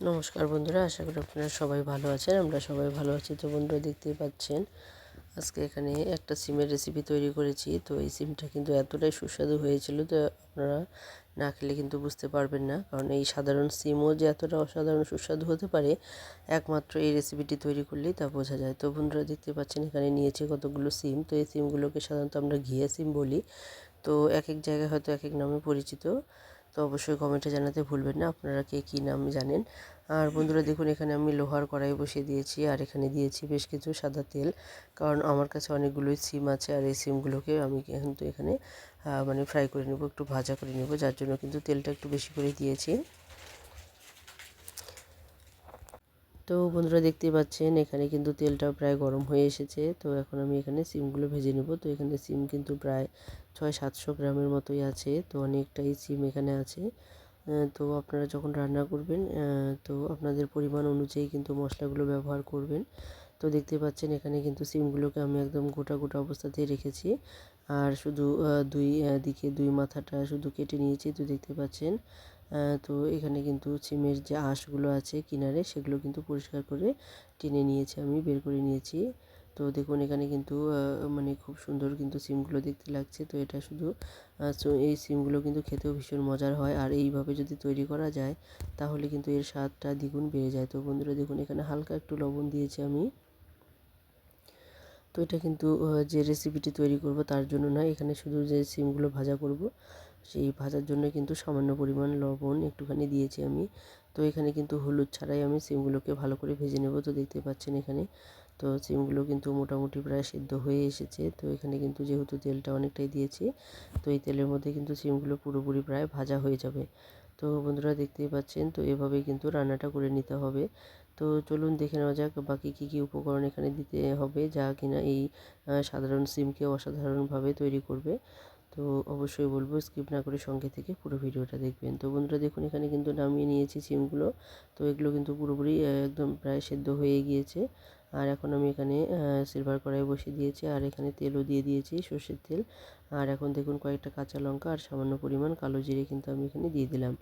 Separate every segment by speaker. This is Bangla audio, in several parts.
Speaker 1: নমস্কার বন্ধুরা, আশা করি আপনারা সবাই ভালো আছেন, আমরা সবাই ভালো আছি। তো বন্ধুরা, দেখতেই পাচ্ছেন, আজকে এখানে একটা সিমের রেসিপি তৈরি করেছি। তো এই সিমটা কিন্তু এতটাই সুস্বাদু হয়েছিল তো আপনারা না খেলে কিন্তু বুঝতে পারবেন না। কারণ এই সাধারণ সিমও যে এতটা অসাধারণ সুস্বাদু হতে পারে, একমাত্র এই রেসিপিটি তৈরি করলেই তা বোঝা যায়। তো বন্ধুরা দেখতে পাচ্ছেন, এখানে নিয়েছে কতগুলো সিম। তো এই সিমগুলোকে সাধারণত আমরা ঘিয়া সিম বলি। তো এক এক জায়গায় হয়তো এক এক নামে পরিচিত। তো অবশ্যই কমেন্টে জানাতে ভুলবেন না, আপনারা কে কী নাম জানেন। আর বন্ধুরা, দেখুন, এখানে আমি লোহার কড়াই বসিয়ে দিয়েছি, আর এখানে দিয়েছি বেশ কিছু সাদা তেল, কারণ আমার কাছে অনেকগুলোই সিম আছে, আর এই সিমগুলোকে আমি কিন্তু এখানে মানে ফ্রাই করে নেব, একটু ভাজা করে নেব, যার জন্য কিন্তু তেলটা একটু বেশি করে দিয়েছি। তো বন্ধুরা দেখতে পাচ্ছেন, এখানে কিন্তু তেলটা প্রায় গরম হয়ে এসেছে। তো এখন আমি এখানে সিমগুলো ভেজে নেব। তো এখানে সিম কিন্তু প্রায় ছয় সাতশো গ্রামের মতোই আছে, তো অনেকটাই সিম এখানে আছে। তো আপনারা যখন রান্না করবেন তো আপনাদের পরিমাণ অনুযায়ী কিন্তু মশলাগুলো ব্যবহার করবেন। তো দেখতে পাচ্ছেন, এখানে কিন্তু সিমগুলোকে আমি একদম গোটা গোটা অবস্থাতেই রেখেছি। আর শুধু দুই দিকে দুই মাথাটা শুধু কেটে নিয়েছি। তো দেখতে পাচ্ছেন তো এখানে কিন্তু সিমের যে আঁশগুলো আছে কিনারে, সেগুলো কিন্তু পরিষ্কার করে টেনে নিয়েছি আমি, বের করে নিয়েছি। তো দেখুন, এখানে কিন্তু মানে খুব সুন্দর কিন্তু সিমগুলো দেখতে লাগছে। তো এটা শুধু এই সিমগুলো কিন্তু খেতেও ভীষণ মজার হয়। আর এইভাবে যদি তৈরি করা যায়, তাহলে কিন্তু এর স্বাদটা দ্বিগুণ বেড়ে যায়। তো বন্ধুরা, দেখুন, এখানে হালকা একটু লবণ দিয়েছি আমি। তো এটা কিন্তু যে রেসিপিটি তৈরি করব, তার জন্য না, এখানে শুধু যে সিমগুলো ভাজা করব সেই ভাজার জন্য কিন্তু সামান্য পরিমাণ লবণ একটুখানি দিয়েছি আমি। তো এখানে কিন্তু হলুদ ছাড়াই আমি সিমগুলোকে ভালো করে ভেজে নেব, তো দেখতে পাচ্ছেন এখানে। তো সিমগুলো কিন্তু মোটামুটি প্রায় সিদ্ধ হয়ে এসেছে। তো এখানে কিন্তু যেহেতু তেলটা অনেকটাই দিয়েছি, তো এই তেলের মধ্যে কিন্তু সিমগুলো পুরোপুরি প্রায় ভাজা হয়ে যাবে। তো বন্ধুরা দেখতেই পাচ্ছেন, তো এভাবেই কিন্তু রান্নাটা করে নিতে হবে। তো চলুন দেখে নেওয়া যাক বাকি কী কী উপকরণ এখানে দিতে হবে, যা কিনা এই সাধারণ সিমকে অসাধারণভাবে তৈরি করবে। তো অবশ্যই বলব স্কিপ না করে সঙ্গে থেকে পুরো ভিডিওটা দেখবেন। তো বন্ধুরা, দেখুন, এখানে কিন্তু নামিয়ে নিয়েছি সিমগুলো। তো এগুলো কিন্তু পুরোপুরি একদম প্রায় সেদ্ধ হয়ে গিয়েছে। আর এখন আমি এখানে সিলভার কড়াই বসিয়ে দিয়েছি আর এখানে তেলও দিয়ে দিয়েছি, সর্ষের তেল। আর এখন দেখুন, কয়েকটা কাঁচা লঙ্কা আর সামান্য পরিমাণ কালো জিরে কিন্তু আমি এখানে দিয়ে দিলাম।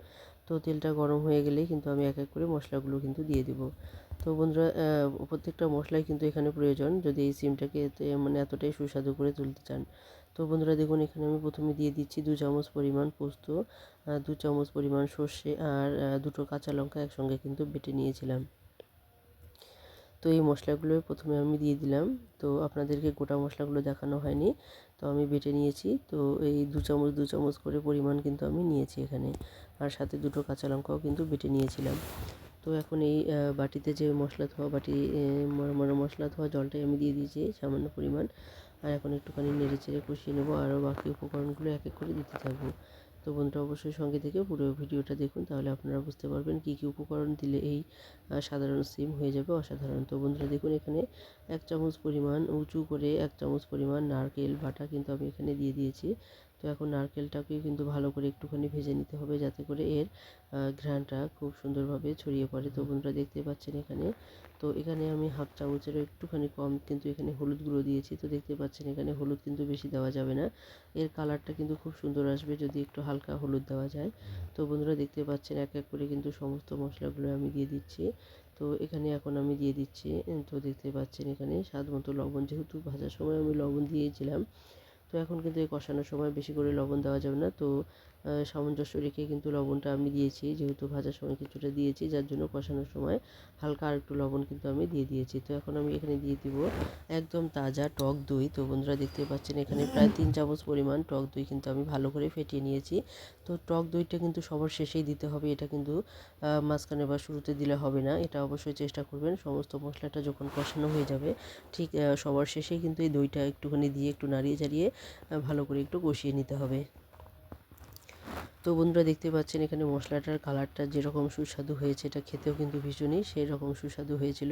Speaker 1: তো তেলটা গরম হয়ে গেলেই কিন্তু আমি এক এক করে মশলাগুলো কিন্তু দিয়ে দেবো। তো বন্ধুরা প্রত্যেকটা মশলাই কিন্তু এখানে প্রয়োজন। যদি এই সিমটাকে মানে এতটাই সুস্বাদু করে তুলতে চান তো বন্ধুরা দেখুন, এখানে আমি প্রথমে দিয়ে দিচ্ছি দু চামচ পরিমাণ পোস্ত দু চামচ পরিমাণ সর্ষে আর দুটো কাঁচা লঙ্কা একসঙ্গে কিন্তু বেটে নিয়েছিলাম। তো এই মশলাগুলো প্রথমে আমি দিয়ে দিলাম। তো আপনাদেরকে গোটা মশলাগুলো দেখানো হয়নি, তো আমি বেটে নিয়েছি। তো এই দু চামচ দু চামচ করে পরিমাণ কিন্তু আমি নিয়েছি এখানে। আর সাথে দুটো কাঁচা লঙ্কাও কিন্তু বেটে নিয়েছিলাম। তো এখন এই বাটিতে যে মশলা ধোয়া, বাটি মানে মশলা ধোয়া জলটাই আমি দিয়ে দিয়েছি সামান্য পরিমাণ। আর এখন একটুখানি নেড়ে চেড়ে কষিয়ে নেব, আরও বাকি উপকরণগুলো এক এক করে দিতে থাকব। তো বন্ধুরা, অবশ্যই সঙ্গে থেকে পুরো ভিডিওটা দেখুন, তাহলে আপনারা বুঝতে পারবেন কী কী উপকরণ দিলে এই সাধারণ সিম হয়ে যাবে অসাধারণ। তো বন্ধুরা, দেখুন এখানে এক চামচ পরিমাণ, উঁচু করে এক চামচ পরিমাণ নারকেল বাটা কিন্তু আমি এখানে দিয়ে দিয়েছি। তো এখন নারকেলটাকে কিন্তু ভালো করে একটুখানি ভেজে নিতে হবে যাতে করে এর ঘ্রাণটা খুব সুন্দরভাবে ছড়িয়ে পড়ে। তো বন্ধুরা দেখতে পাচ্ছেন এখানে। তো এখানে আমি হাফ চামচেরও একটুখানি কম কিন্তু এখানে হলুদ গুঁড়ো দিয়েছি। তো দেখতে পাচ্ছেন এখানে হলুদ কিন্তু বেশি দেওয়া যাবে না। এর কালারটা কিন্তু খুব সুন্দর আসবে যদি একটু হালকা হলুদ দেওয়া যায়। তো বন্ধুরা দেখতে পাচ্ছেন এক এক করে কিন্তু সমস্ত মশলাগুলো আমি দিয়ে দিচ্ছি। তো এখানে এখন আমি দিয়ে দিচ্ছি। তো দেখতে পাচ্ছেন এখানে স্বাদ মতো লবণ। যেহেতু ভাজার সময় আমি লবণ দিয়েছিলাম তো এখন কিন্তু এই কষানোর সময় বেশি করে লবণ দেওয়া যাবে না। তো সামঞ্জস্য রেখে কিন্তু লবণটা আমি দিয়েছি, যেহেতু ভাজার সময় কিছুটা দিয়েছি, যার জন্য কষানোর সময় হালকা আর একটু লবণ কিন্তু আমি দিয়ে দিয়েছি। তো এখন আমি এখানে দিয়ে দিব একদম তাজা টক দই। তো বন্ধুরা দেখতে পাচ্ছেন, এখানে প্রায় তিন চামচ পরিমাণ টক দই কিন্তু আমি ভালো করে ফেটিয়ে নিয়েছি। তো টক দইটা কিন্তু সবার শেষেই দিতে হবে, এটা কিন্তু মাঝখানে বা শুরুতে দিলে হবে না। এটা অবশ্যই চেষ্টা করবেন, সমস্ত মশলাটা যখন কষানো হয়ে যাবে, ঠিক সবার শেষেই কিন্তু এই দইটা একটুখানি দিয়ে একটু নাড়িয়ে চাড়িয়ে ভালো করে একটু কষিয়ে নিতে হবে। তো বন্ধুরা দেখতে পাচ্ছেন এখানে মশলাটার কালারটা যেরকম সুস্বাদু হয়েছে, এটা খেতেও কিন্তু ভীষণই সেই রকম সুস্বাদু হয়েছিল।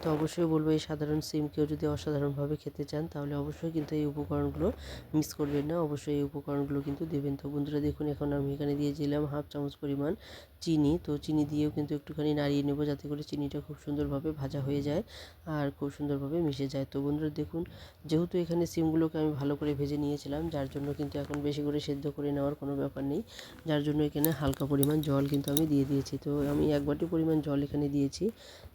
Speaker 1: তো অবশ্যই বলব এই সাধারণ সিম কেউ যদি অসাধারণভাবে খেতে চান, তাহলে অবশ্যই কিন্তু এই উপকরণগুলো মিস করবেন না, অবশ্যই এই উপকরণগুলো কিন্তু দেবেন। তো বন্ধুরা দেখুন, এখন আমি এখানে দিয়েছিলাম হাফ চামচ পরিমাণ চিনি। তো চিনি দিয়েও কিন্তু একটুখানি নাড়িয়ে নেব যাতে করে চিনিটা খুব সুন্দরভাবে ভাজা হয়ে যায় আর খুব সুন্দরভাবে মিশে যায়। তো বন্ধুরা দেখুন, যেহেতু এখানে সিমগুলোকে আমি ভালো করে ভেজে নিয়েছিলাম, যার জন্য কিন্তু এখন বেশি করে সেদ্ধ করে নেওয়ার কোনো ব্যাপার নেই। যার জন্য এখানে হালকা পরিমাণ জল কিন্তু আমি দিয়ে দিয়েছি। তো আমি এক বাটি পরিমাণ জল এখানে দিয়েছি।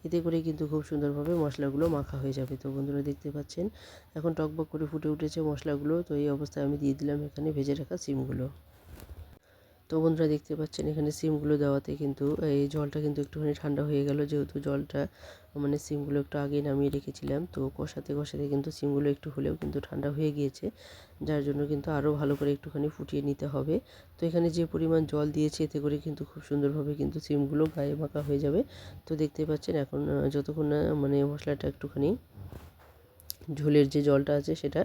Speaker 1: এতে করে কিন্তু খুব সুন্দরভাবে মশলাগুলো মাখা হয়ে যাবে। তো বন্ধুরা দেখতে পাচ্ছেন, এখন টকবক করে ফুটে উঠেছে মশলাগুলো। তো এই অবস্থায় আমি দিয়ে দিলাম এখানে ভেজে রাখা সিমগুলো। তো বন্ধুরা দেখতে পাচ্ছেন, এখানে সিমগুলো দেওয়াতে কিন্তু, এই জলটা কিন্তু একটুখানি ঠান্ডা হয়ে গেল, যেহেতু জলটা মানে সিমগুলো একটু আগেই নামিয়ে রেখেছিলাম। তো কষাতে কষাতে কিন্তু সিমগুলো একটু হলেও কিন্তু ঠান্ডা হয়ে গিয়েছে, যার জন্য কিন্তু আরও ভালো করে একটুখানি ফুটিয়ে নিতে হবে। তো এখানে যে পরিমাণ জল দিয়েছে, এতে করে কিন্তু খুব সুন্দরভাবে কিন্তু সিমগুলো গায়ে মাখা হয়ে যাবে। তো দেখতে পাচ্ছেন এখন যতক্ষণ না মানে মশলাটা একটুখানি ঝোলের যে জলটা আছে, সেটা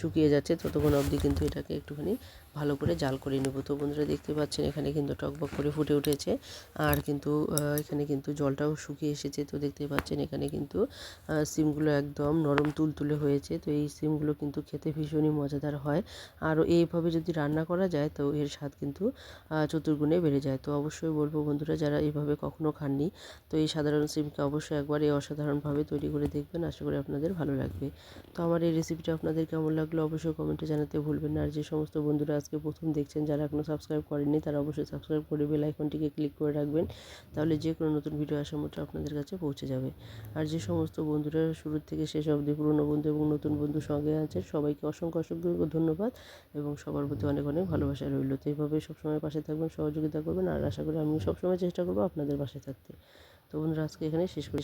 Speaker 1: শুকিয়ে যাচ্ছে, ততক্ষণ অবধি কিন্তু এটাকে একটুখানি ভালো করে জাল করে নেব। তো বন্ধুরা দেখতে পাচ্ছেন, এখানে কিন্তু টকবক করে ফুটে উঠেছে। আর কিন্তু এখানে কিন্তু জলটাও শুকিয়ে এসেছে। তো দেখতে পাচ্ছেন, এখানে কিন্তু সিমগুলো একদম নরম তুলতুলে হয়েছে। তো এই সিমগুলো কিন্তু খেতে ভীষণই মজাদার হয়। আর এইভাবে যদি রান্না করা যায়, তো এর স্বাদ কিন্তু চতুর্গুণে বেড়ে যায়। তো অবশ্যই বলব বন্ধুরা, যারা এইভাবে কখনো খাননি, তো এই সাধারণ সিমকে অবশ্যই একবার এই অসাধারণভাবে তৈরি করে দেখবেন। আশা করি আপনাদের ভালো লাগবে। তো আমার এই রেসিপিটা আপনাদের কেমন লাগল, অবশ্যই কমেন্টে জানাতে ভুলবেন না। আর যে সমস্ত বন্ধুরা আজকে প্রথম দেখছেন যারা এখনও সাবস্ক্রাইব করেননি, তারা অবশ্যই সাবস্ক্রাইব করে বেল আইকনটিকে ক্লিক করে রাখবেন, তাহলে যে কোনো নতুন ভিডিও আসা মাত্র আপনাদের কাছে পৌঁছে যাবে। আর যে সমস্ত বন্ধুরা শুরু থেকে শেষ অবধি পুরনো বন্ধু এবং নতুন বন্ধু সঙ্গে আছে সবাইকে অসংখ্য অসংখ্য ধন্যবাদ এবং সবার প্রতি অনেক অনেক ভালোবাসা রইল। তো এইভাবে সবসময় পাশে থাকবেন, সহযোগিতা করবেন, আর আশা করি আমিও সবসময় চেষ্টা করব আপনাদের পাশে থাকতে। তো বন্ধুরা, আজকে এখানে শেষ করি।